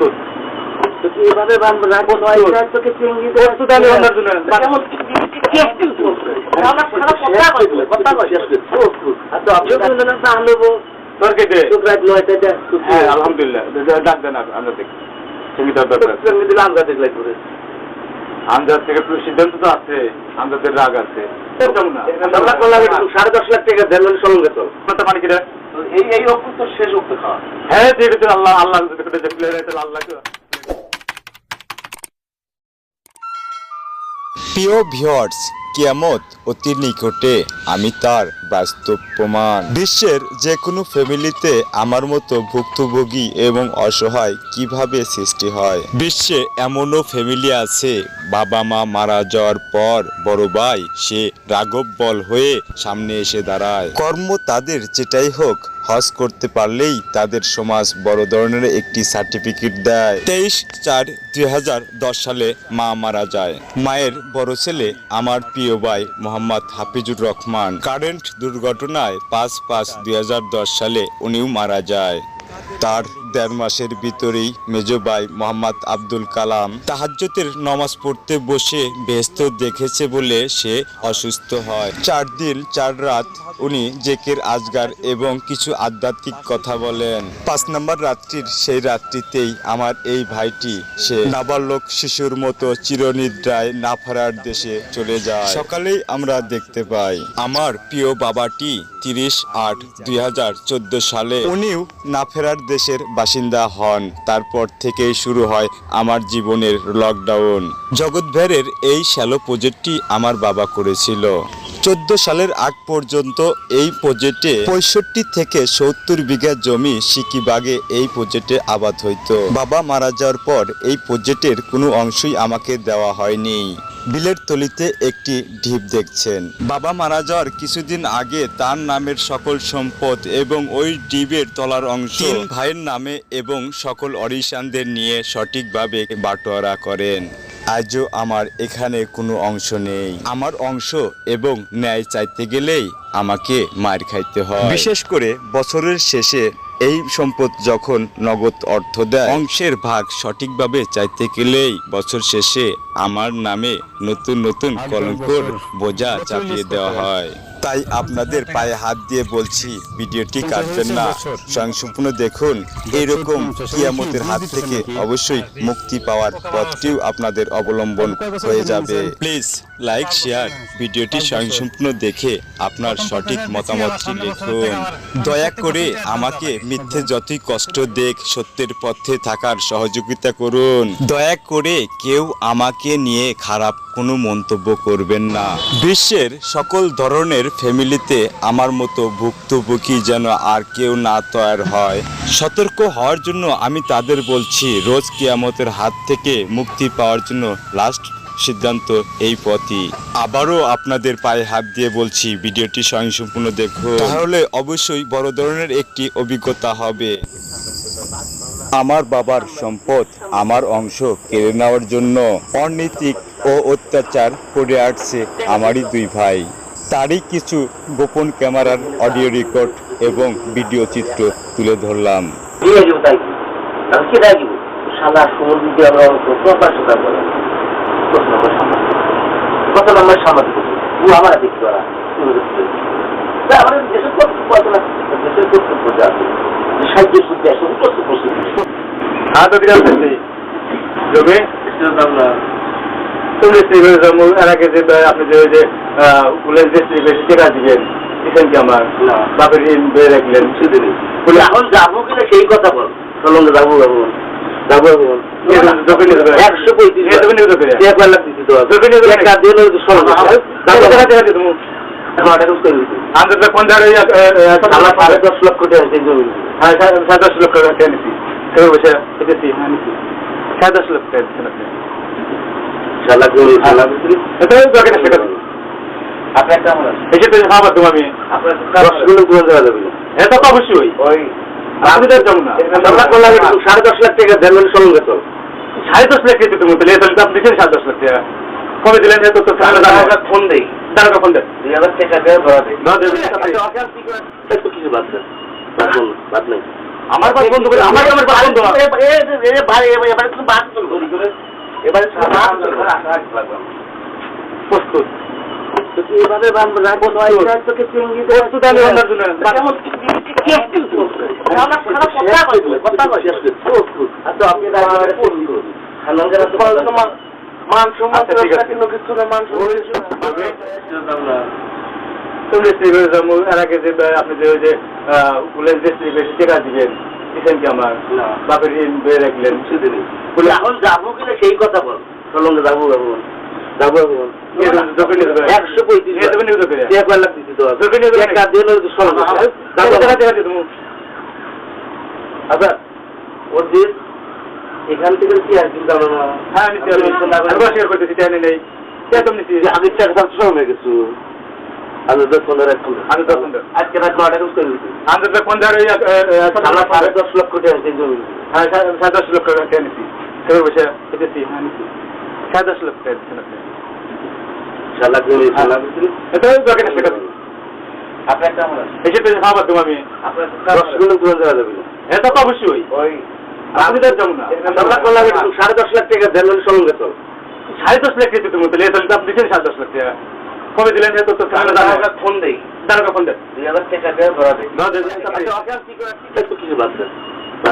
তো এভাবে রাখব নয়, তোকে চিংড়ি? আমরা তো তো তো? হ্যাঁ? আলহামদুলিল্লাহ। ডাক দেন আমরা দেখি। তো থেকে সিদ্ধান্ত তো আছে আমজাদের রাগ আছে। সাড়ে দশ লাখ টাকা দেন সঙ্গে কথা মানে কিরা এই এই তো শেষ খাওয়া। হ্যাঁ আল্লাহ আল্লাহ আল্লাহ প্রিয় ভিউয়ার্স কিয়ামত অতি নিকটে আমি তার বাস্তব প্রমাণ বিশ্বের যে কোনো ফ্যামিলিতে আমার মতো ভুক্তভোগী এবং অসহায় কীভাবে সৃষ্টি হয়? বিশ্বে এমনও ফ্যামিলি আছে বাবা মা মারা যাওয়ার পর বড় ভাই সে রাঘব বল হয়ে সামনে এসে দাঁড়ায়। কর্ম তাদের যেটাই হোক, হজ করতে পারলেই তাদের সমাজ বড় ধরনের একটি সার্টিফিকেট দেয়। তেইশ চার দুই সালে মা মারা যায়। মায়ের বড় ছেলে আমার প্রিয় ভাই মোহাম্মদ হাফিজুর রহমান। কারেন্ট দুর্ঘটনায় পাঁচ পাঁচ দুই সালে উনিও মারা যায়। তার দেড় মাসের ভিতরেই মেজো ভাই মোহাম্মদ আব্দুল কালাম তাহাজ্জতের নমাজ পড়তে বসে ব্যস্ত দেখেছে বলে সে অসুস্থ হয়। চার দিন, চার রাত উনি জেকের আজগার এবং কিছু আধ্যাত্মিক কথা বলেন। পাঁচ নম্বর রাত্রির সেই রাত্রিতেই আমার এই ভাইটি, সে নাবালক শিশুর মতো চিরনিদ্রায় না ফেরার দেশে চলে যায়। সকালেই আমরা দেখতে পাই, আমার প্রিয় বাবাটি তিরিশ আট দুই সালে উনিও না ফেরার দেশের বাসিন্দা হন। তারপর থেকেই শুরু হয় আমার জীবনের লকডাউন জগৎ ভেরের এই শ্যালো প্রজেক্টটি আমার বাবা করেছিল। চোদ্দ সালের আগ পর্যন্ত এই প্রজেক্টে পঁয়ষট্টি থেকে সত্তর বিঘা জমি সিকিবাগে এই প্রজেক্টে আবাদ হইতো। বাবা মারা যাওয়ার পর এই প্রজেক্টের কোনো অংশই আমাকে দেওয়া হয়নি। বিলের তলিতে একটি ঢিপ দেখছেন। বাবা মারা যাওয়ার কিছুদিন আগে তার নামের সকল সম্পদ এবং ওই ডিবের তলার অংশ ভাইয়ের নামে এবং সকল অরিশানদের নিয়ে সঠিকভাবে বাটোয়ারা করেন। আজও আমার এখানে কোনো অংশ নেই। আমার অংশ এবং ন্যায় চাইতে গেলেই আমাকে মার খাইতে হয়। বিশেষ করে বছরের শেষে এই সম্পদ যখন নগদ অর্থ দেয় অংশের ভাগ সঠিকভাবে চাইতে গেলেই বছর শেষে আমার নামে নতুন নতুন কলঙ্কর বোঝা চাপিয়ে দেওয়া হয়। তাই আপনাদের পায়ে হাত দিয়ে বলছি ভিডিওটি কাটবেন না। স্বয়ংসম্পূর্ণ দেখুন এইরকম কিয়ামতের হাত থেকে অবশ্যই মুক্তি পাওয়ার পথটিও আপনাদের অবলম্বন হয়ে যাবে। প্লিজ লাইক শেয়ার ভিডিওটি স্বয়ংসম্পূর্ণ দেখে আপনার সঠিক মতামতটি লিখুন। দয়া করে আমাকে মিথ্যে যতই কষ্ট দেখ সত্যের পথে থাকার সহযোগিতা করুন। দয়া করে কেউ আমাকে নিয়ে খারাপ কোনো মন্তব্য করবেন না। বিশ্বের সকল ধরনের ফ্যামিলিতে আমার মতো ভুক্তভোগী যেন আর কেউ না তৈরি হয়। সতর্ক হওয়ার জন্য আমি তাদের বলছি, রোজ কিয়ামতের হাত থেকে মুক্তি পাওয়ার জন্য লাস্ট সিদ্ধান্ত এই পথই। আবারও আপনাদের পায়ে হাত দিয়ে বলছি, ভিডিওটি স্বয়ংসম্পূর্ণ দেখুন। তাহলে অবশ্যই বড় ধরনের একটি অভিজ্ঞতা হবে। আমার বাবার সম্পদ, আমার অংশ কেড়ে নেওয়ার জন্য অনৈতিক ও অত্যাচার করে আসছে আমারই দুই ভাই। তারই কিছু গোপন ক্যামেরার অডিও রেকর্ড এবং ভিডিও চিত্র তুলে ধরলাম। আমরা যে আপনি যে ওই যে টেকা দিবেন কি আমার বাপের ঋণ বেড়ে রাখলেন। সেদিনই এখন যাব কিনা সেই কথা বল। চলুন যাব যাব। একশো পঁয়ত্রিশ সাড়ে দশ লক্ষ টাকা জমি হ্যাঁ সাড়ে দশ লক্ষ টাকা নিচ্ছি কেউ বসে। এসেছি হ্যাঁ নিচ্ছি সাড়ে দশ লক্ষ টাকা দিচ্ছেন আপনি শালা গরু শালা এটা দোকানে সেটা আপনার কেমন আছে এসে তো খাবার তুমি আমি। আপনার দশগুলো পুরো দেওয়া যাবে। এটা তো অবশ্যই। ওই। তো যাব না। একটু সাড়ে দশ লাখ টাকা দেন মানে সঙ্গে চল সাড়ে দশ লাখ দিতে তুমি তাহলে তাহলে আপনি দিচ্ছেন সাড়ে দশ লাখ টাকা। কবে দিলেন? এত তো ফোন দেই। তারা কখন দেন। দুই হাজার টাকা দেওয়া ধরা দেয় ধরা দেবে। একটু কিছু বাদ দেন। বাদ নেই। আমার বন্ধ করে আমার আমার বাস বন্ধ এবারে বাস করে এবারে বাস করে আসতে লাগবে প্রস্তুত। এভাবে মান সম্মান কিছু না মান সম্মান যাব এর আগে যে আপনি যে ওই যে যে টেকা দিবেন দিচ্ছেন কি আমার। বাপের ঋণ বেয়ে রাখলেন। এখন যাব কিনা সেই কথা বল। যাব যাব। একশো পঁয়ত্রিশ। আচ্ছা ওর যে এখান থেকে কি আর চিন্তা হ্যাঁ আমি আমি করতেছি টাকা নেই। আমি চার পাঁচ সময় গেছো। সাড়ে দশ লক্ষ টাকা জমি। হ্যাঁ সাড়ে সাড়ে দশ লক্ষ টাকা টাকা নিচ্ছি বসে হ্যাঁ নিচ্ছি সাড়ে দশ লাখ এটা টাকা তো অবশ্যই আপনি যাব না সাড়ে দশ লাখ টাকা দেন মানে সঙ্গে চল সাড়ে দশ লাখ দিতে তুমি তাহলে তাহলে আপনি দিচ্ছেন সাড়ে দশ লাখ টাকা কবে দিলেন তো ফোন দেই দাঁড়া ফোন দেন দুই হাজার টাকা দিয়ে ধরা। আচ্ছা, কিছু। বাদ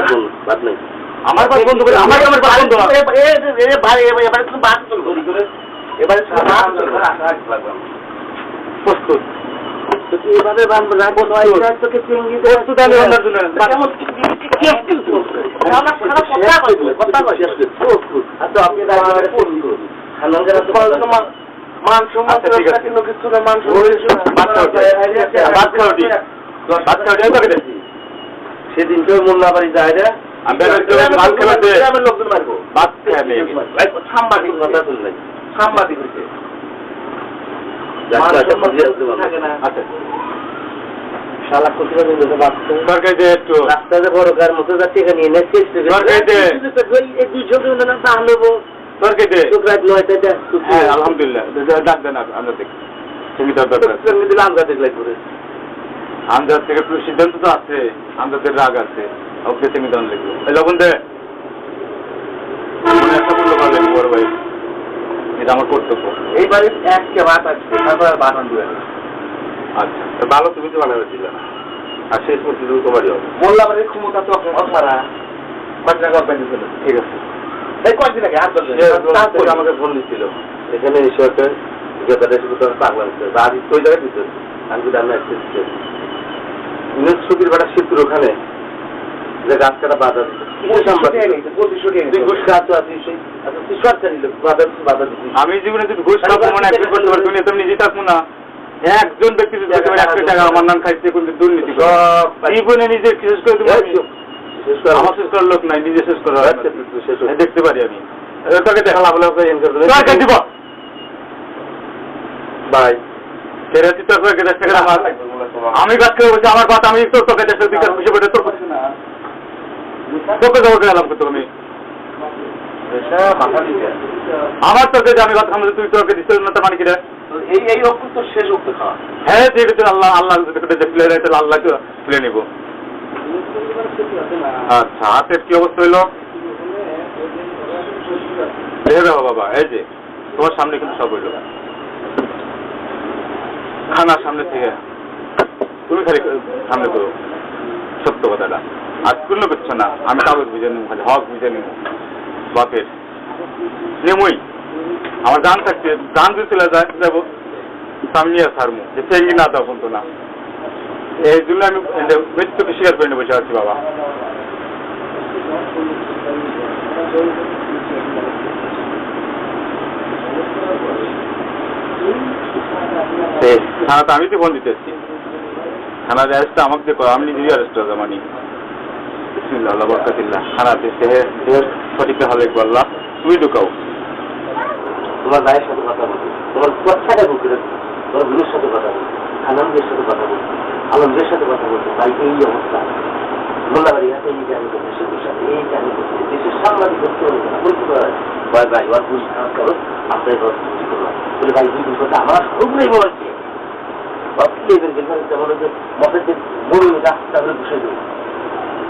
দেন, বাদ নেই। আমার বাস বন্ধ করে আমার আমার বাস বন্ধ এবারে তুমি ঘড়ি করে। এবারে তুমি করে। আসা আসতে লাগবে। প্রস্তুত এভাবে রাখব নয়, প্রস্তুত। আমি জন্য মান সম্মান আচ্ছা, কিছু না, মান মোল্লা বাড়ি যায় রে আমি বেরোতে হবে, বাদ খাবার দে। গ্রামের লোকজন মারবো। বাদ খেয়ে নেই আমি। সাংবাদিক কথা শুনলেন। সাংবাদিক হইছে। আচ্ছা শালা কোথায় বন্ধু বাচ্চা সরকারি যে একটু রাস্তাতে বড় কার মতো যা টেকা নিয়ে নেয় শেষ থেকে সরকারিতে। এই দুইশো দিন না দাম নেব। সরকারি যে চোখ রাত নয়টা যা হ্যাঁ আলহামদুলিল্লাহ। ডাক দেন আমরা দেখি। আমজাদ থেকে সিদ্ধান্ত তো আছে। আমজাদের রাগ আছে। ওকে লিখব লবণ দে। একটা মূল্য ভালো লাগবে বড় ভাই। এটা আমার কর্তব্য। এই ভাত তারপর আচ্ছা ভালো তুমি তো বানাবে দিলে। আর শেষ পর্যন্ত তোমারই হবে। মোল্লা বাড়ির ক্ষমতা তো অসারা কত টাকা পাই ঠিক আছে। এই কয়দিন আগে হাত ধরছে আমাকে ফোন দিচ্ছিল এখানে এসে একটা ব্যাপারে শুধু তো জায়গায় দিতে আমি শীতুর ওখানে। যে গাছ কাটা বাধা আচ্ছা আমি জীবনে যদি ঘুষ খাব মানে করতে পারব তুমি তুমি নিজে থাকব না। একজন ব্যক্তি যদি একশো টাকা আমার নাম খাইছে কিন্তু দুর্নীতি জীবনে নিজে শেষ করে আমার শেষ করার লোক নাই নিজে শেষ করা আচ্ছা, কর। দেখতে পারি আমি। তোকে দেখা লাভ লাভ দিব। আমার আমি কাজ করে বলছি আমার কথা আমি তোর তোকে দেশের বিকাশ খুশি করে তোর করতে আমি আমার তোকে যে আমি কথা তুই তোকে দিচ্ছিস না তো মানে এই এই অকুত তো শেষ খাওয়া। হ্যাঁ আছে আল্লাহ আল্লাহ আল্লাহকে তুলে নিব। আচ্ছা হাতের কি অবস্থা হইল? দেখে বাবা এই যে তোমার সামনে কিন্তু সব হইল। খানার সামনে থেকে তুমি খালি সামনে করো সত্য কথাটা। তুলনা করছ না, আমি কাগজ বুঝে নেব, খালি হক বুঝে নেব। বাপের। নেমই। আমার গান থাকছে গান যদি চলে যায় যাব। সামনে সারমু। যে চেঙ্গি না দাও বলতো না। এই জন্য আমি মৃত্যুকে স্বীকার করে বসে আছি বাবা। থানা তো আমি তো ফোন দিতে এসছি থানা অ্যারেস্টটা আমাকে আমি নিজেই অ্যারেস্ট হয়ে মানে। বিসমিল্লাহ, আল্লাহ বরকাতিল্লাহ থানাতে দেহের দেহের সঠিক হলে বললাম তুমি ঢুকাও। তোমার ভাইয়ের সাথে কথা বলছি তোমার কথাটা বলতে তোমার গুরুর সাথে কথা বলছি আনন্দের সাথে কথা বলছি আনন্দের সাথে কথা বলছি ভাই এই অবস্থা। মোল্লাবাড়ি হাতে এই হবে বলছে যেমন যে বড় রাস্তা বসে দেবো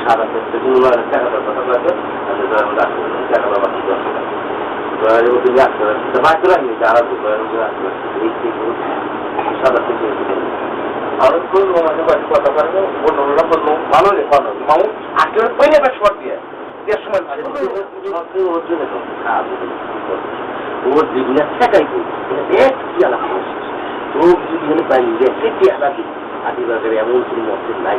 সাদা ক্ষেত্রে কোনো টাকাটা কথা বলতে তাহলে ধর আমরা রাখব টাকা বাবা কি দশ টাকা মধ্যে রাখতে পারছি বাকি রাখি যারা তো মধ্যে রাখতে পারছি এই থেকে সাদা থেকে আমরা বলব বাড়ি কথা পারব বলল ওরা বলল ভালো রে ভালো মামু আজকে পয়লা ব্যাস শট দিয়ে দেড় সময় ওর জীবনে টাকাই করি কি আলাপ ও জীবনে পাইনি যে কি আলাপ আদিবাসের এমন কোনো মতের নাই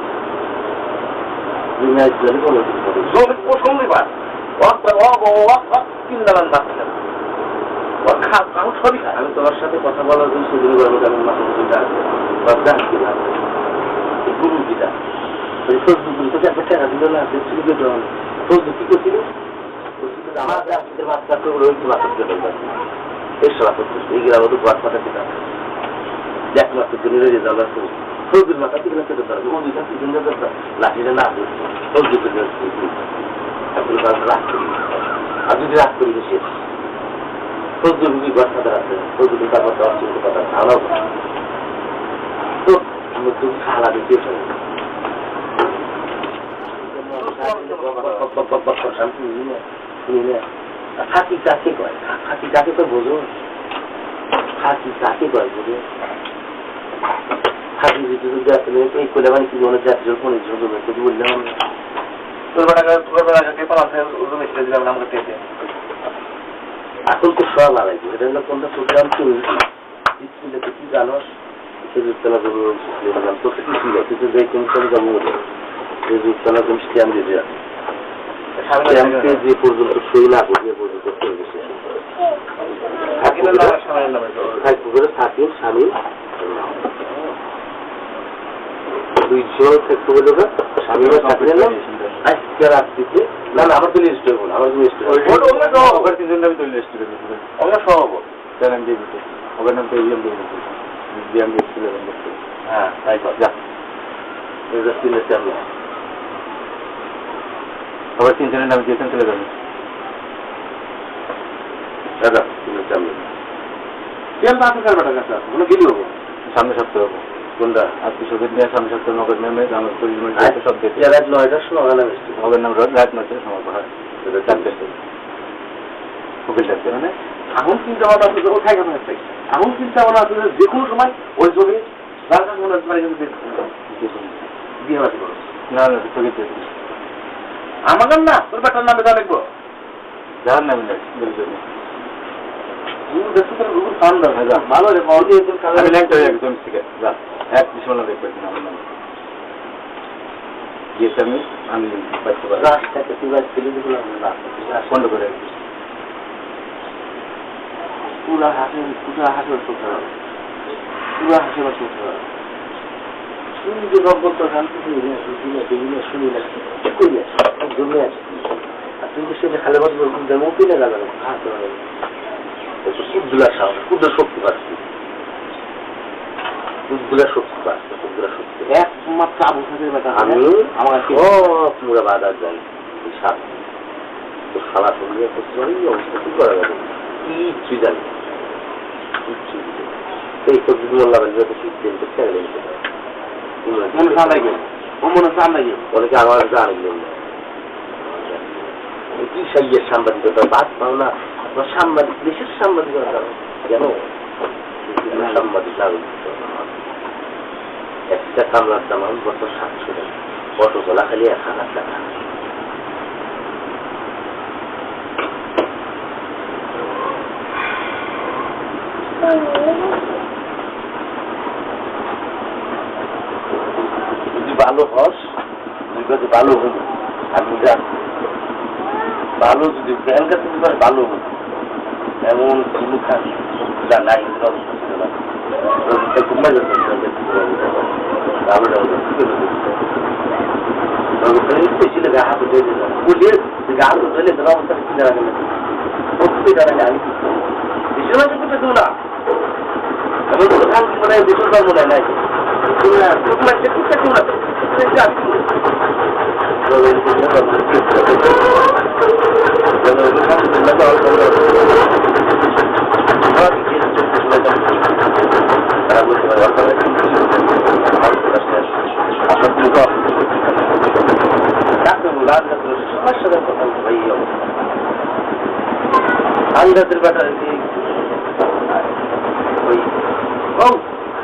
খা কারণ সবই খায় আমি তোমার সাথে কথা বলার জন্য সেদিন করে আমি মাথা মধ্যে আসবে বাচ্চা আসবে এই গুরু পিতা ওই ফজলু গুরু তোকে একটা টাকা দিল না সে চুরি করে দেওয়া ফজলু কি করছিল আমার বাচ্চা ওই কি এই গ্রামে তো মাত্র জন্য Öldürme, öldürmese kadar. Ne olduysa sizinle kadar. Lakin ne yapıyor? Öldürdüler sizi. Yapıyorlar bıraktırıyor. Adı bıraktırıyor bir şey. Öldürme bir başka tarafı. Öldürme bir başka tarafı. Öldürme bir başka tarafı. Anladın mı? Dur. Ama tüm sağla bir şey söylüyor. Khanchi चासे भयो खाँची चासे त बोजो खाँची चासे भयो बोजो হাতি যদি যদি আসলে এই করে মানে কি বললাম বেটাকে তোর বেটাকে পেপার আছে জমি আমাকে পেতে এখন তো সব আলাইছে এটা হলো কোনটা প্রোগ্রাম চলছে স্কুলে তো কি জানোস খেজুরতলা জমি বলছিলাম তো কি ছিল তুই তো যে খেজুরতলা জমি দিতে স্ট্যাম্পে পর্যন্ত সই না করি পর্যন্ত সই গেছে না নামে স্বামী দুইজন থাকতে স্বামী থাকলে না আজকে রাত্রিতে না না আমার তো লিস্ট হইব না আমার লিস্ট ওখানে তিনজন তো লিস্ট করে দিয়ে দিতে। ওখানে নাম তো ইএম দিয়ে দিতে। বিএম দিয়ে ছিল হ্যাঁ তাই কর যা। এটা আবার তিনজনের নামে দিয়েছেন চলে যাবে দাদা তিনটে স্ট্যাম্প তেল তো আছে স্যার বেটার কাছে আছে ওগুলো সামনে সপ্তাহ হব। কোনটা আজকে নিয়ে নগদ নেমে আমার সব রাত নয়টার সময় মিষ্টি নাম রাত রাত নয়টার সময় হয়। উকিল ডাকতে মানে এখন চিন্তা ভাবনা এখন চিন্তা ভাবনা আছে যে কোনো সময় ওই জমি মনে কিন্তু বিয়ে বাড়ি না স্থগিত তোর বেটার নামে যা লিখব। যার নামে ডাক আমি গিয়েছে আমি বাচ্চা পারি করে। পুরা হাসে পুরা হাসে করতে হবে। পুরা হাসে বাস শুনি যে রব্বর তো শান্তি দিবি না শুনি না শুনি না কই না জমে আছে। আর তুই তো সেটা খালে বাদ বলছিস যে মুখ কিনে গেল খাতে কুদ্দুলা সাহস কুদ্দুলা শক্তি পাচ্ছি। কুদ্দুলা শক্তি পাচ্ছে কুদ্দুলা শক্তি একমাত্র আবু সাহেবের বেটা আমি আমার সব মুড়া বাজার যাই সাপ। তো সারা সঙ্গে করতে পারি অবস্থা কি করা যাবে? কিচ্ছু জানি কিচ্ছু এই তো মোল্লা বাড়ি যত সিস্টেম তো ছেড়ে দিতে মনে ও মনে অনেকে আমার কি সাইয়ের সাংবাদিকতা বাদ পাও না? আপনার সাংবাদিক দেশের সাংবাদিকতা কেন সাংবাদিক একটা কামলার দাম আমি বছর সাতশো টাকা অটো চলা খালি এক হাজার টাকা যদি ভালো হস তুই কাছে ভালো হইব আমি জান ভালো যদি ব্যাংক কাছে যদি পারে ভালো হইব এমন কোনো কাজ যা নাই এগুলো অবস্থা ছিল ব্যাপারে ওই ও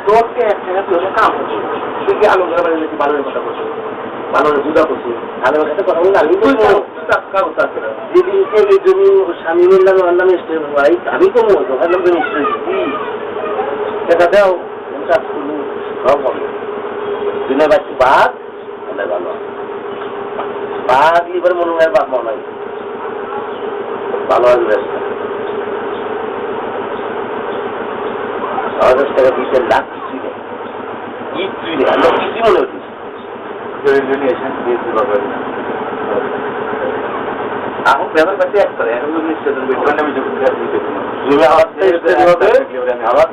তোকে একটা লোকের কাম হচ্ছে তুই কি আলো ঘরে বাড়ি বালুরের কথা বলছো? বালুরের পূজা করছি আলো সাথে কথা বললে আমি তো কাগজ আছে না। জমি স্বামী মিললাম ওর নামে স্টেজ ভাই আমি তো মতো ওর নামে স্টেজ কি? দাও কাজ করব। সব হবে। দিনে বাচ্চা বাদ তাহলে ভালো মনে হয় মনে হয় আসবে হাজার টাকা দিতে লাখ কিছুই নেই। কিছুই নেই। আমরা কিছুই মনে হচ্ছে এখন ব্যাপার কাছে এক করে। এখন তুমি ওখানে আমি যখন আমার হবে? আমার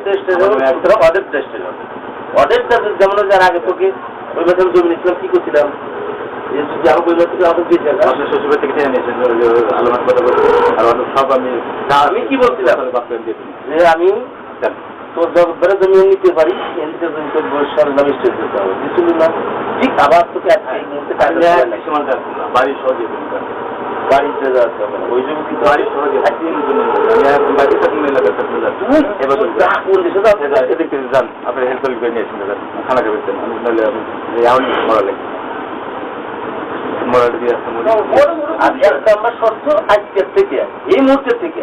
হবে। হবে যেমন যার আগে তোকে ওই মাসে আমি জমি নিয়েছিলাম কি করছিলাম? কথা আমি আমি কি বলছিলাম? বাপরে আমি নিতে পারি এমনিতে স্টেজ দিতে হবে না ঠিক আবার তোকে এই মুহূর্তে সহজে বাড়িতে হবে ওই সহজে যান আপনি হেল্প করে নিয়ে খানা খাবেন আমি নাহলে আমি মরা দিয়ে আসতে শর্ত আজকের থেকে এই মুহূর্তে থেকে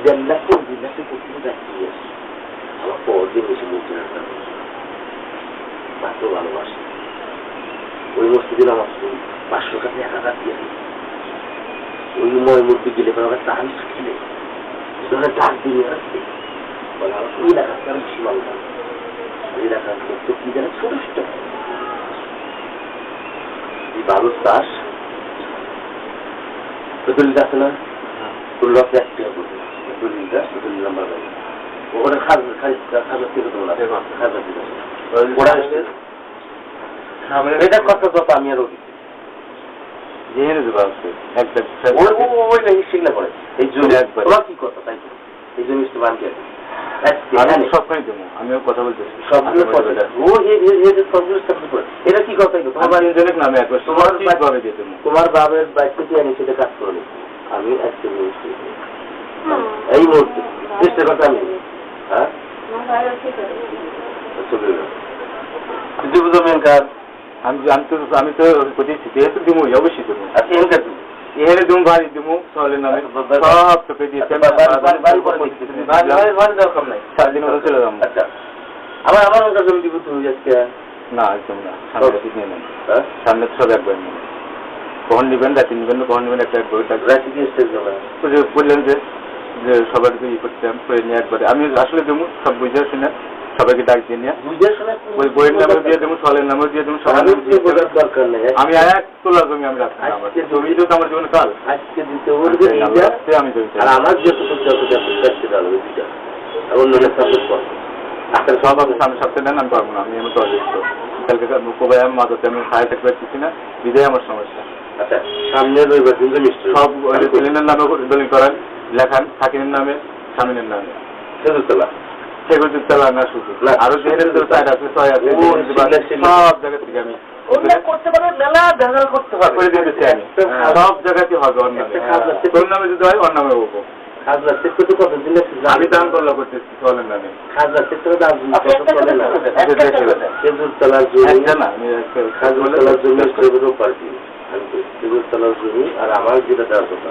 দিয়ে আসে আমার পরদিন এসে মূর্তি রাখতাম মাত্র ভালোবাসে ওই মূর্তি দিন আমার পাঁচশো টাকা এক হাজার দিয়ে ওই ময় মূর্তি দিলে পরে আমার তাহান শিখিলে ধরে ডাক দিয়ে আসছে বলে আমার ওই এলাকার আমি সীমান্ত ওই এলাকার তো কি জানে ছোট এই বালুর চাষ দলিলটা আছে না তোর লক্ষ্যে একটি নাম্বার ওখানে তোমরা ওরা এটা কথা আমি আর ওই জেনে দেবো আজকে একটা ও- ওই না শিখলে পড়ে এই জমি একবার। তোমার কি কথা তাই এই জমি তো বানকে আমি সবখানে দেবো। আমিও কথা বলতেছি সবগুলো ও সবগুলো করে। এটা কি কথা তোমার তিনজনের নামে একবার তোমার বাবার আনি সেটা কাজ করো আমি আজকে বলছি এই মুহূর্তে চেষ্টা কথা আমি হ্যাঁ চলে বুঝো মেন কাজ আমি আমি তো আমি তো কোথায় যেহেতু দিমু অবশ্যই দেবো আচ্ছা এন কাজ এখানে দিমু বাড়ি দিমু সলের নামে সব তোকে দিয়েছি আমি দরকার নাই সাত দিন হলো চলে যাব আচ্ছা আমার আমার দিব তুমি আজকে না একদম না সামনে ঠিক হ্যাঁ সামনে সব একবার কখন নেবেন রাতে নেবেন কখন নেবেন একটা একবার রাতে কি স্টেজ যাবে বললেন যে যে সবাইকে ই করতাম করে নিয়ে একবারে। আমি আসলে দেবো সব বুঝে শুনে সবাইকে ডাক দিয়ে নিয়ে। ওই বইয়ের নামেও দিয়ে দেবো সলের নামেও দিয়ে দেবো সবার নামে দরকার নেই আমি এক তোলা জমি আমি রাখছি আমার। জমি তো আমার জীবনে কাল। আজকে দিতে আমি এইটা রাখতে আমি জমি আর আমার আর অন্য সাবজেক্ট কর আপনার সব আমি সামনে সপ্তাহে নেন আমি পারব না আমি আমার তো অসুস্থ কালকে কোবাই আমি মাথাতে আমি থাকতে পারতেছি না বিদায় আমার সমস্যা। আচ্ছা সামনে রবিবার দিন সব ছেলের নামে দলিল করান। লেখান থাকিনের নামে স্বামীনের নামে। খেজুরতলা। সেগুলো না শুধু। আরও যেহেতু সাইড আছে ছয় আছে ও, সেগুলো, সেগুলো। সব জায়গা থেকে আমি করতে পারবে মেলা ভেজাল করতে পারবে করে দিতেছি আমি। হ্যাঁ। সব জায়গাতে হবে ওর নামে। একটা খাজনা চেক- তোর নামে যদি হয় নামে খাজনা আমি দান করল করতেছি চলেন নামে খাজনা দাম চলে না। জমি। না জমি আর আমার যেটা দেওয়ার কথা।